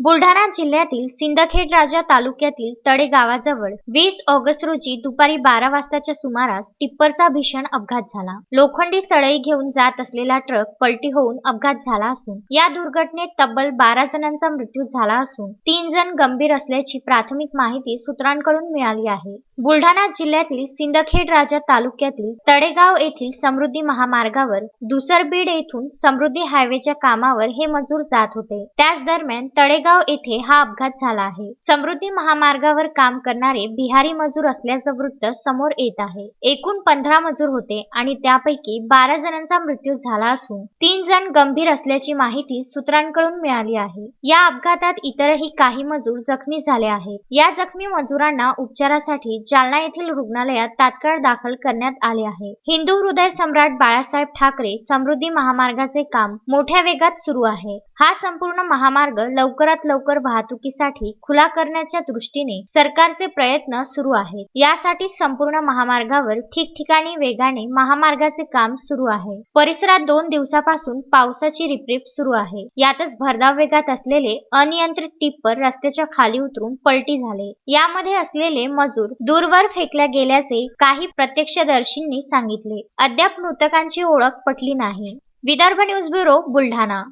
बुलढाणा जिल्ह्यातील सिंदखेड राजा तालुक्यातील तडे गावाजवळ वीस ऑगस्ट रोजी दुपारी बारा वाजताच्या सुमारास टिप्परचा भीषण अपघात झाला. लोखंडी सळई घेऊन जात असलेला ट्रक पलटी होऊन अपघात झाला असून या दुर्घटनेत तब्बल बारा जणांचा मृत्यू झाला असून तीन जण गंभीर असल्याची प्राथमिक माहिती सूत्रांकडून मिळाली आहे. बुलढाणा जिल्ह्यातील सिंदखेड राजा तालुक्यातील तडेगाव येथील समृद्धी महामार्गावर दुसरबीड येथून समृद्धी हायवेच्या कामावर हे मजूर जात होते. त्याच दरम्यान तडेगाव येथे हा अपघात झाला आहे. समृद्धी महामार्गावर काम करणारे बिहारी मजूर असल्याचं वृत्त समोर येत आहे. एकूण पंधरा मजूर होते आणि त्यापैकी बारा जणांचा मृत्यू झाला असून तीन जण गंभीर असल्याची माहिती सूत्रांकडून मिळाली आहे. या अपघातात इतरही काही मजूर जखमी झाले आहेत. या जखमी मजुरांना उपचारासाठी जालना येथील रुग्णालयात तात्काळ दाखल करण्यात आले आहे. हिंदू हृदय सम्राट बाळासाहेब ठाकरे समृद्धी महामार्गाचे काम मोठ्या वेगात सुरू आहे. हा संपूर्ण महामार्ग लवकरात लवकर वाहतुकीसाठी खुला करण्याच्या दृष्टीने सरकारचे प्रयत्न सुरू आहेत. यासाठी संपूर्ण महामार्गावर ठिकठिकाणी वेगाने महामार्गाचे काम सुरू आहे. परिसरात दोन दिवसापासून पावसाची रिपरिप सुरू आहे. यातच भरधाव वेगात असलेले अनियंत्रित टिप्पर रस्त्याच्या खाली उतरून पलटी झाले. यामध्ये असलेले मजूर दूर दूरवर फेकल्या गेल्याचे काही प्रत्यक्षदर्शींनी सांगितले. अद्याप मृतकांची ओळख पटली नाही. Vidarbha news bureau Buldhana.